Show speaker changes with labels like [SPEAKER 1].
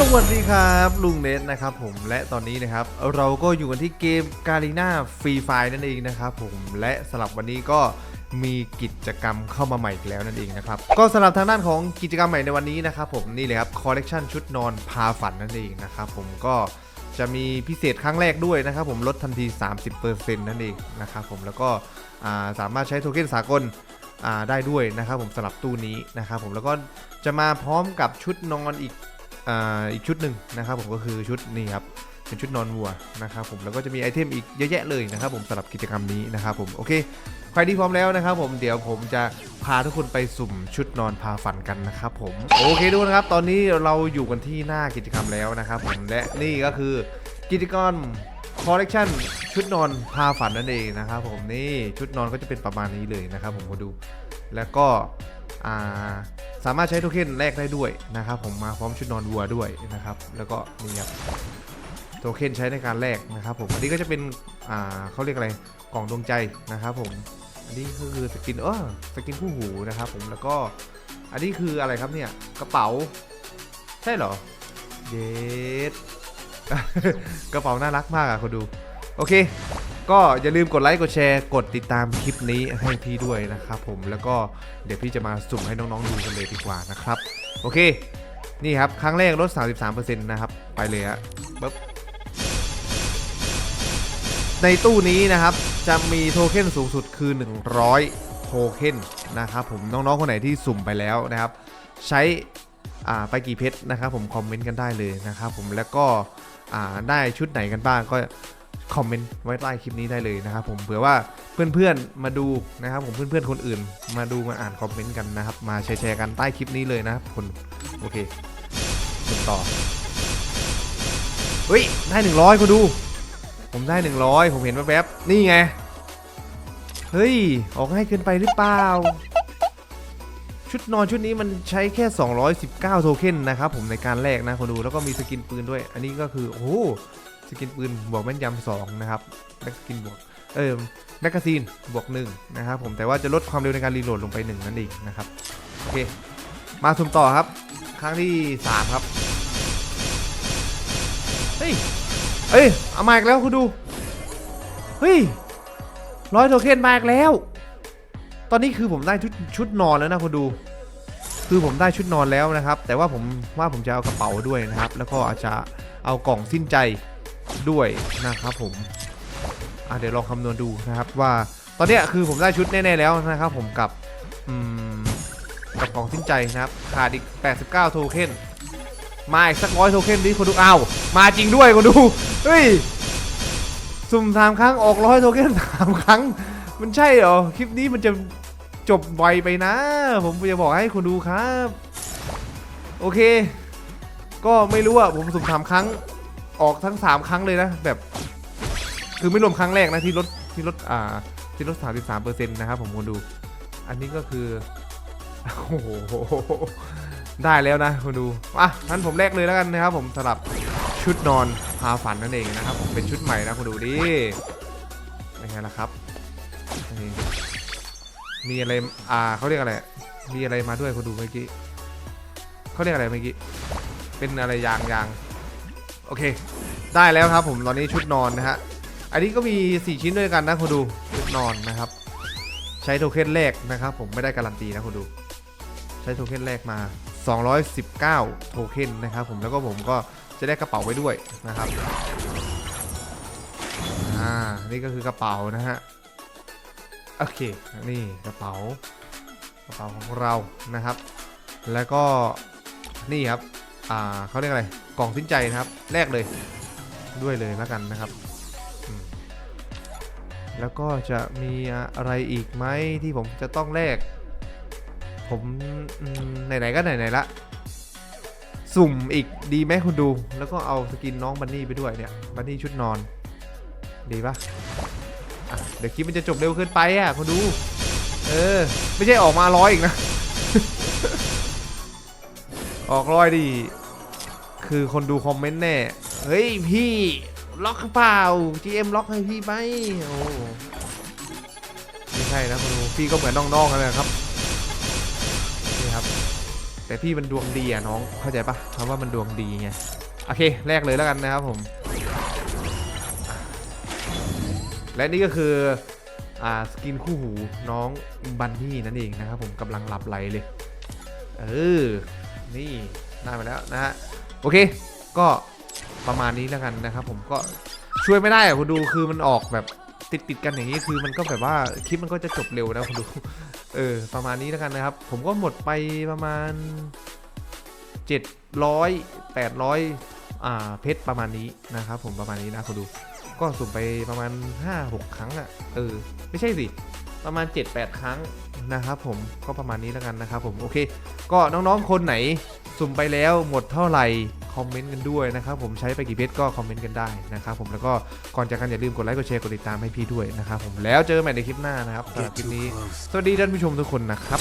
[SPEAKER 1] สวัสดีครับลุงเนทนะครับผมและตอนนี้นะครับเราก็อยู่กันที่เกมกา r ีนาฟรีไฟนั่นเองนะครับผมและสำหรับวันนี้ก็มีกิจกรรมเข้ามาใหม่อีกแล้วนั่นเองนะครับก็สำหรับทางด้านของกิจกรรมใหม่ในวันนี้นะครับผมนี่เลยครับคอลเลกชันชุดนอนพาฝันนั่นเองนะครับผมก็จะมีพิเศษครั้งแรกด้วยนะครับผมลดทันที 30%นั่นเองนะครับผมแล้วก็สามารถใช้โทเค็นสากลได้ด้วยนะครับผมสำหรับตู้นี้นะครับผมแล้วก็จะมาพร้อมกับชุดนอนอีก อีกชุดหนึ่งนะครับผมก็คือชุดนี้ครับเป็นชุดนอนวัวนะครับผมแล้วก็จะมีไอเทมอีกเยอะแยะเลยนะครับผมสำหรับกิจกรรมนี้นะครับผมโอเค ใครที่พร้อมแล้วนะครับผมเดี๋ยวผมจะพาทุกคนไปสุ่มชุดนอนพาฝันกันนะครับผมโอเคดูนะครับตอนนี้เราอยู่กันที่หน้ากิจกรรมแล้วนะครับผมและนี่ก็คือกิจกรรมคอลเลกชันชุดนอนพาฝันนั่นเองนะครับผมนี่ชุดนอนก็จะเป็นประมาณนี้เลยนะครับผมมาดู แล้วก็ สามารถใช้โทเค็นแลกได้ด้วยนะครับผมมาพร้อมชุดนอนวัวด้วยนะครับแล้วก็นี่ครับโทเค็นใช้ในการแลกนะครับผมอันนี้ก็จะเป็นเขาเรียกอะไรกล่องดวงใจนะครับผมอันนี้ก็คือสกินเออสกินคู่หูนะครับผมแล้วก็อันนี้คืออะไรครับเนี่ยกระเป๋าใช่เหรอเยสกระเป๋าน่ารักมากอะคนดู โอเค ก็อย่าลืมกดไลค์กดแชร์กดติดตามคลิปนี้ให้พี่ด้วยนะครับผมแล้วก็เดี๋ยวพี่จะมาสุ่มให้น้องๆดูกันเลยดีกว่านะครับโอเคนี่ครับครั้งแรกลด 33%นะครับไปเลยฮะปึ๊บในตู้นี้นะครับจะมีโทเค็นสูงสุดคือ 100 โทเค็นนะครับผมน้องๆคนไหนที่สุ่มไปแล้วนะครับ ใช้อ่าไปกี่เพชรนะครับผมคอมเมนต์กันได้เลยนะครับผมแล้วก็อ่าได้ชุดไหนกันบ้างก็ คอมเมนต์ไว้ใต้คลิปนี้ได้เลยนะครับผมเผื่อว่าเพื่อนๆมาดูนะครับผมเพื่อนๆคนอื่น มาดูมาอ่านคอมเมนต์กันนะครับ มาแชร์ๆกันใต้คลิปนี้เลยนะครับคนโอเคสุ่มต่อเฮ้ยได้100คนดู ผมได้100ผมเห็นแวบๆนี่ไงเฮ้ยออกง่ายเกินไปหรือเปล่าชุดนอนชุดนี้มันใช้แค่ 219 โทเค็นนะครับผมในการแลกนะคนดูแล้วก็มีสกินปืนด้วย อันนี้ก็คือโอ้ สกินปืนบวกแม่นยำ2นะครับแม็กสกินบวกเออแมกกาซีนบวก1นะครับผมแต่ว่าจะลดความเร็วในการรีโหลดลงไป1นั่นเองนะครับโอเคมาสุ่มต่อครับ ครั้งที่3ครับเฮ้ยเอ้ยเอามาอีกแล้วคุณดูเฮ้ยร้อยโทเค็นมาอีกแล้ว ตอนนี้คือผมได้ชุดชุดนอนแล้วนะคุณดู คือผมได้ชุดนอนแล้วนะครับ แต่ว่าผมว่าผมจะเอากระเป๋าด้วยนะครับ แล้วก็อาจจะเอากล่องสิ้นใจ ด้วยนะครับผมอะเดี๋ยวลองคำนวณดูนะครับว่าตอนนี้คือผมได้ชุดแน่ๆแล้วนะครับผมกับกับกล่องสิ้นใจนะครับขาดอีก 89 โทเค็นมาอีกสักร้อยโทเค็นดิคนดูอ้าวมาจริงด้วยคนดูเฮ้ยสุ่มสามครั้งออกร้อยโทเค็นสามครั้ง มันใช่เหรอคลิปนี้มันจะจบไวไปนะ ผมจะบอกให้คุณดูครับ โอเค ก็ไม่รู้อะผมสุ่มสามครั้ง ออกทั้งสามครั้งเลยนะ แบบ คือไม่รวมครั้งแรกนะที่ลดที่ลดอ่าที่ลด33เปอร์เซ็นต์นะครับผมคุณดู อันนี้ก็คือ โอ้โห ได้แล้วนะคุณดูอะงั้นผมแรกเลยแล้วกันนะครับ ผมสำหรับชุดนอนพาฝันนั่นเองนะครับ ผมเป็นชุดใหม่นะคุณดูดิเป็นไงล่ะครับนี่มีอะไร อ่าเขาเรียกอะไร มีอะไรมาด้วยคุณดูเมื่อกี้เขาเรียกอะไรเมื่อกี้ เป็นอะไรยางยาง โอเค ได้แล้วครับผมตอนนี้ชุดนอนนะฮะ อันนี้ก็มี 4 ชิ้นด้วยกันนะคุณดูชุดนอนนะครับ ใช้โทเค็นแรกนะครับ ผมไม่ได้การันตีนะคุณดู ใช้โทเค็นแรกมา 219 โทเค็นนะครับผมแล้วก็ผมก็จะได้กระเป๋าไว้ด้วยนะครับอ่านี่ก็คือกระเป๋านะฮะโอเคนี่กระเป๋ากระเป๋าของเรานะครับ แล้วก็นี่ครับอ่าเขาเรียกอะไร กล่องสิ้นใจนะครับ แรกเลยด้วยเลยแล้วกันนะครับ แล้วก็จะมีอะไรอีกไหมที่ผมจะต้องแลกผมไหนๆก็ไหนๆละ สุ่มอีกดีไหมคุณดู แล้วก็เอาสกินน้องบันนี่ไปด้วยเนี่ย บันนี่ชุดนอน ดีปะอะเดี๋ยวคลิปมันจะจบเร็วเกินไปอะคุณดู เออ ไม่ใช่ออกมาร้อยอีกนะ ออกร้อยดี คือคนดูคอมเมนต์แน่ เฮ้ยพี่ล็อกหรือเปล่า GM ล็อกให้พี่ไหมโอ้ไม่ใช่นะคุณดูพี่ก็เหมือนน้องๆกันเลยครับนี่ครับ แต่พี่มันดวงดีอะน้องเข้าใจปะคำว่ามันดวงดีไงโอเคแรกเลยแล้วกันนะครับผม และนี่ก็คืออ่าสกินคู่หูน้องบันนี่นั่นเองนะครับผมกำลังหลับไหลเลย เออ นี่ได้มาแล้วนะฮะ โอเค ก็ประมาณนี้แล้วกันนะครับ ผมก็ช่วยไม่ได้อะคุณดูคือมันออกแบบติดติดกันอย่างนี้คือมันก็แบบว่าคลิปมันก็จะจบเร็วนะคุณดู เออ ประมาณนี้แล้วกันนะครับ ผมก็หมดไปประมาณ 700 800อ่าเพชรประมาณนี้นะครับผมประมาณนี้นะคุณดู ก็สุ่มไปประมาณ 5-6 ครั้งอะ่ะเออ ไม่ใช่สิ ประมาณ 7-8 ครั้งนะครับผมก็ประมาณนี้แล้วกันนะครับผมโอเค ก็น้องๆคนไหนสุ่มไปแล้วหมดเท่าไหร่คอมเมนต์กันด้วยนะครับผมใช้ไปกี่เพชรก็คอมเมนต์กันได้นะครับผมแล้วก็ก่อนจากกันอย่าลืมกดไลค์กดแชร์กดติดตามให้พี่ด้วยนะครับผมแล้วเจอกันใหม่ในคลิปหน้านะครับสำหรับคลิปนี้ สวัสดีท่านผู้ชมทุกคนนะครับ